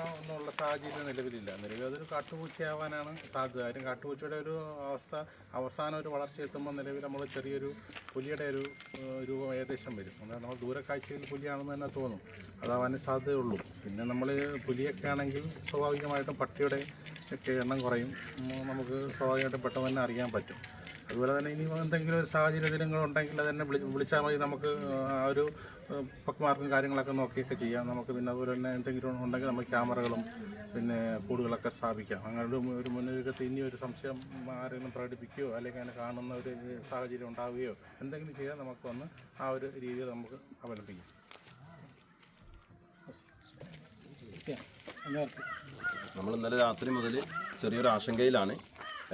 എന്നുള്ള സാഹചര്യം നിലവിലില്ല. നിലവിൽ അതൊരു കാട്ടുപൂച്ചയാവാനാണ് സാധ്യത. കാര്യം കാട്ടുപൂച്ചയുടെ ഒരു അവസ്ഥ അവസാനം ഒരു വളർച്ച എത്തുമ്പോൾ നിലവിൽ നമ്മൾ ചെറിയൊരു പുലിയുടെ ഒരു രൂപം ഏകദേശം വരും. എന്നാൽ നമ്മൾ ദൂരക്കാഴ്ചയിൽ പുലിയാണെന്ന് തന്നെ തോന്നും. അതാവാനേ സാധ്യതയുള്ളൂ. പിന്നെ നമ്മൾ പുലിയൊക്കെ ആണെങ്കിൽ സ്വാഭാവികമായിട്ടും പട്ടിയുടെ ഒക്കെ എണ്ണം കുറയും. നമുക്ക് സ്വാഭാവികമായിട്ടും പെട്ടെന്ന് തന്നെ അറിയാൻ പറ്റും. അതുപോലെ തന്നെ ഇനി എന്തെങ്കിലും ഒരു സാഹചര്യത്തിൽ നിങ്ങൾ ഉണ്ടെങ്കിൽ അത് തന്നെ വിളി വിളിച്ചാൽ മതി നമുക്ക് ആ ഒരു പക്മാർക്കും കാര്യങ്ങളൊക്കെ നോക്കിയൊക്കെ ചെയ്യാം. നമുക്ക് പിന്നെ അതുപോലെ തന്നെ എന്തെങ്കിലും ഉണ്ടെങ്കിൽ നമുക്ക് ക്യാമറകളും പിന്നെ കൂടുകളൊക്കെ സ്ഥാപിക്കാം. അങ്ങനെ ഒരു മുന്നൊരുക്കത്തിൽ ഇനി ഒരു സംശയം ആരെങ്കിലും പ്രകടിപ്പിക്കുകയോ അല്ലെങ്കിൽ അങ്ങനെ കാണുന്ന ഒരു സാഹചര്യം ഉണ്ടാവുകയോ എന്തെങ്കിലും ചെയ്യാൻ നമുക്ക് വന്ന് ആ ഒരു രീതിയിൽ നമുക്ക് അവലംബിക്കാം. നമ്മൾ ഇന്നലെ രാത്രി മുതൽ ചെറിയൊരു ആശങ്കയിലാണ്.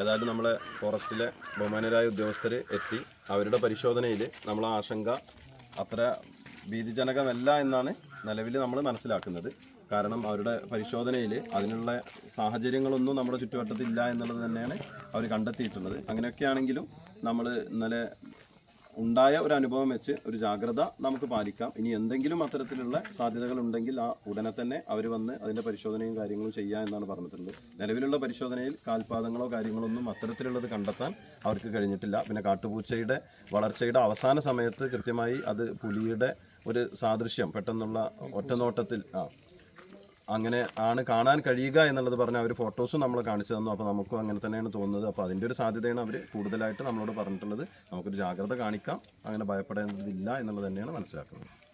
ഏതായാലും നമ്മളെ ഫോറസ്റ്റിലെ ബഹുമാനരായ ഉദ്യോഗസ്ഥർ എത്തി. അവരുടെ പരിശോധനയിൽ നമ്മൾ ആ ആശങ്ക അത്ര ഭീതിജനകമല്ല എന്നാണ് നിലവിൽ നമ്മൾ മനസ്സിലാക്കുന്നത്. കാരണം അവരുടെ പരിശോധനയിൽ അതിനുള്ള സാഹചര്യങ്ങളൊന്നും നമ്മുടെ ചുറ്റുവട്ടത്തില്ല എന്നുള്ളത് തന്നെയാണ് അവർ കണ്ടെത്തിയിട്ടുള്ളത്. അങ്ങനെയൊക്കെയാണെങ്കിലും നമ്മൾ ഇന്നലെ ഉണ്ടായ ഒരു അനുഭവം വെച്ച് ഒരു ജാഗ്രത നമുക്ക് പാലിക്കാം. ഇനി എന്തെങ്കിലും അത്തരത്തിലുള്ള സാധ്യതകൾ ഉണ്ടെങ്കിൽ ആ ഉടനെ തന്നെ അവർ വന്ന് അതിന്റെ പരിശോധനയും കാര്യങ്ങളും ചെയ്യുക എന്നാണ് പറഞ്ഞിട്ടുള്ളത്. നിലവിലുള്ള പരിശോധനയിൽ കാൽപാദങ്ങളോ കാര്യങ്ങളോ ഒന്നും അത്തരത്തിലുള്ളത് കണ്ടെത്താൻ അവർക്ക് കഴിഞ്ഞിട്ടില്ല. പിന്നെ കാട്ടുപൂച്ചയുടെ വളർച്ചയുടെ അവസാന സമയത്ത് കൃത്യമായി അത് പുലിയുടെ ഒരു സാദൃശ്യം പെട്ടെന്നുള്ള ഒറ്റനോട്ടത്തിൽ ആ അങ്ങനെ ആണ് കാണാൻ കഴിയുക എന്നുള്ളത് പറഞ്ഞ അവർ ഫോട്ടോസും നമ്മൾ കാണിച്ചു തന്നു. അപ്പോൾ നമുക്കും അങ്ങനെ തന്നെയാണ് തോന്നുന്നത്. അപ്പോൾ അതിന്റെ ഒരു സാധ്യതയാണ് അവർ കൂടുതലായിട്ട് നമ്മളോട് പറഞ്ഞിട്ടുള്ളത്. നമുക്കൊരു ജാഗ്രത കാണിക്കാം. അങ്ങനെ ഭയപ്പെടേണ്ടതില്ല എന്നുള്ളത് തന്നെയാണ് മനസ്സിലാക്കുന്നത്.